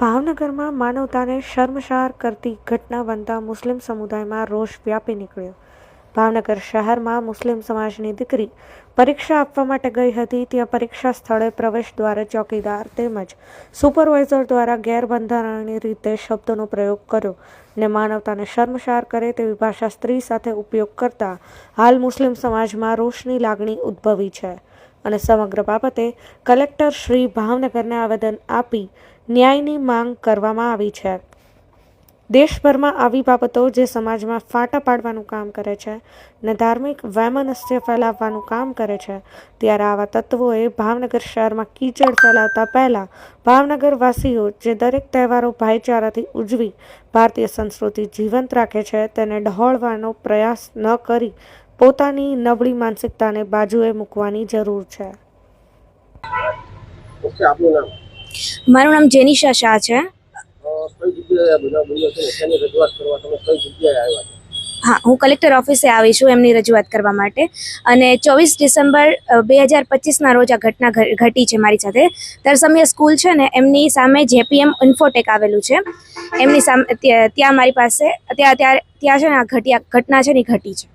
ભાવનગરમાં માનવતાને શર્મસાર કરતી ઘટના બનતા મુસ્લિમ સમુદાયમાં રોષ વ્યાપી નીકળ્યો. ભાવનગર શહેરમાં મુસ્લિમ સમાજની દીકરી પરીક્ષા આપવા માટે ગઈ હતી. ત્યાં પરીક્ષા સ્થળે પ્રવેશ દ્વારે ચોકીદાર તેમજ સુપરવાઇઝર દ્વારા ગેરબંધારણીય રીતે શબ્દોનો પ્રયોગ કર્યો ને માનવતાને શર્મસાર કરે તેવી ભાષા સ્ત્રી સાથે ઉપયોગ કરતા હાલ મુસ્લિમ સમાજમાં રોષની લાગણી ઉદ્ભવી છે. અને સમગ્ર બાબતે કલેક્ટર શ્રી ભાવનગરને આવેદન આપી ન્યાયની માંગ કરવામાં આવી છે. દેશભરમાં આવી બાબતો જે સમાજમાં ફાટા પાડવાનું કામ કરે છે ને ધાર્મિક વૈમનસ્ય ફેલાવવાનું કામ કરે છે, ત્યારે આવા તત્વોએ ભાવનગર શહેરમાં કીચડ ફેલાવતા પહેલાં ભાવનગરવાસીઓ જે દરેક તહેવારો ભાઈચારાથી ઉજવી ભારતીય સંસ્કૃતિ જીવંત રાખે છે, તેને ડહોળવાનો પ્રયાસ ન કરી પોતાની નબળી માનસિકતાને બાજુએ મૂકવાની જરૂર છે. ઓકે આપનું નામ? મારું નામ જેનિશા શાહ છે. હા હું કલેક્ટર ઓફિસે આવી છું એમની રજૂઆત કરવા માટે. અને ચોવીસ ડિસેમ્બર બે હજાર પચીસના રોજ આ ઘટના ઘટી છે મારી સાથે. તરસમિયા સ્કૂલ છે ને એમની સામે જેપીએમ ઇન્ફોટેક આવેલું છે. એમની સામે ત્યાં મારી પાસે ત્યાં ત્યાં ત્યાં છે ને આ ઘટી ઘટના છે ને ઘટી છે?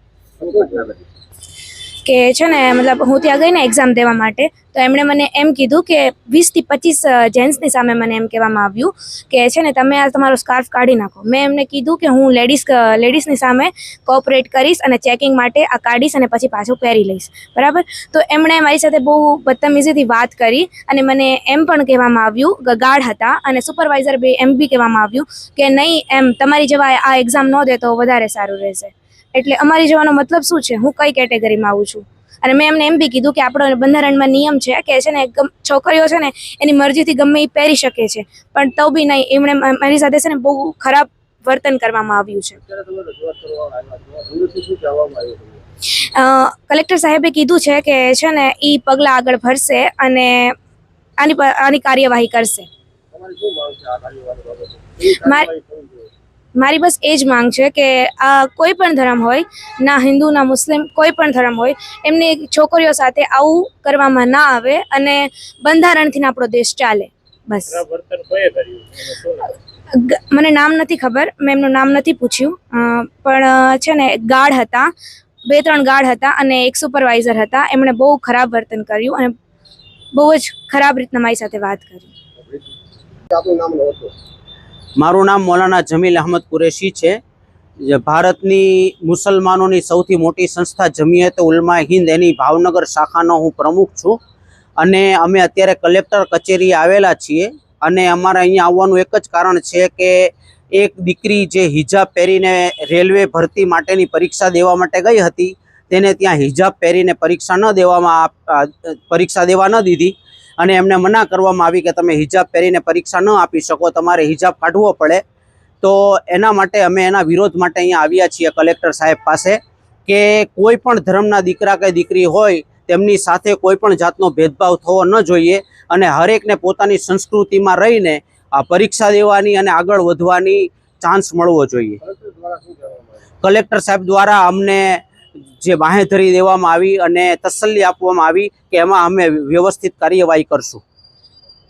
કે છે ને, મતલબ હું ત્યાં ગઈ ને એક્ઝામ દેવા માટે, તો એમણે મને એમ કીધું કે વીસથી પચીસ જેન્ટ્સની સામે મને એમ કહેવામાં આવ્યું કે છે ને, તમે આ તમારો સ્કાર્ફ કાઢી નાખો. મેં એમને કીધું કે હું લેડીઝ લેડીઝની સામે કોઓપરેટ કરીશ અને ચેકિંગ માટે આ કાઢીશ અને પછી પાછું પહેરી લઈશ. બરાબર? તો એમણે મારી સાથે બહુ બદતમીઝીથી વાત કરી અને મને એમ પણ કહેવામાં આવ્યું ગાઢ હતા અને સુપરવાઇઝર બી એમ બી કહેવામાં આવ્યું કે નહીં, એમ, તમારી જેવા આ એક્ઝામ ન દે તો વધારે સારું રહેશે. એટલે અમારી જવાનો મતલબ શું છે? હું કઈ કેટેગરીમાં આવું છું? અને મેં એમને એમ બી કીધું કે આપણો બંધારણમાં નિયમ છે કે છે ને છોકરીઓ છે ને એની મરજીથી ગમે એ પહેરી શકે છે. પણ તો બી નહીં એમણે મારી સાથે છે ને બહુ ખરાબ વર્તન કરવામાં આવ્યું છે. કલેક્ટર સાહેબે કીધું છે કે છે ને એ પગલાં આગળ ભરશે અને આની આની કાર્યવાહી કરશે. માર-? મારી બસ એ જ માંગ છે કે આ કોઈ પણ ધર્મ હોય, ના હિન્દુ, ના મુસ્લિમ, કોઈ પણ ધર્મ હોય, એમની છોકરીઓ સાથે આવું કરવામાં ના આવે અને બંધારણથી આપણો દેશ ચાલે. બસ. મને નામ નથી ખબર, મેં એમનું નામ નથી પૂછ્યું. પણ છે ને ગાર્ડ હતા. બે ત્રણ ગાર્ડ હતા અને એક સુપરવાઇઝર હતા. એમણે બહુ ખરાબ વર્તન કર્યું અને બહુ જ ખરાબ રીતના મારી સાથે વાત કરી. આપનું નામ મારું નામ મૌલાના જમીલ અહમદ કુરેશી છે. ભારતની મુસલમાનોની સૌથી મોટી સંસ્થા જમિયત ઉલમા હિન્દ, એની ભાવનગર શાખાનો હું પ્રમુખ છું. અને અમે અત્યારે કલેક્ટર કચેરીએ આવેલા છીએ. અને અમારે અહીંયા આવવાનું એક જ કારણ છે કે એક દીકરી જે હિજાબ પહેરીને રેલવે ભરતી માટેની પરીક્ષા દેવા માટે ગઈ હતી, તેને ત્યાં હિજાબ પહેરીને પરીક્ષા ન દેવામાં પરીક્ષા દેવા ન દીધી. અને એમને મના કરવામાં આવી કે તમે હિજાબ પહેરીને પરીક્ષા ન આપી શકો, તમારે હિજાબ કાઢવો પડે. તો એના માટે અમે એના વિરોધ માટે અહીંયા આવ્યા છીએ કલેક્ટર સાહેબ પાસે કે કોઈ પણ ધર્મના દીકરા કે દીકરી હોય, તેમની સાથે કોઈ પણ જાતનો ભેદભાવ થવો ન જોઈએ અને હરેકને પોતાની સંસ્કૃતિમાં રહીને આ પરીક્ષા દેવાની અને આગળ વધવાની ચાન્સ મળવો જોઈએ. કલેક્ટર સાહેબ દ્વારા અમને જે બાહેધરી દેવામાં આવી અને તસલ્લી આપવામાં આવી કે એમાં અમે વ્યવસ્થિત કાર્યવાહી કરશું.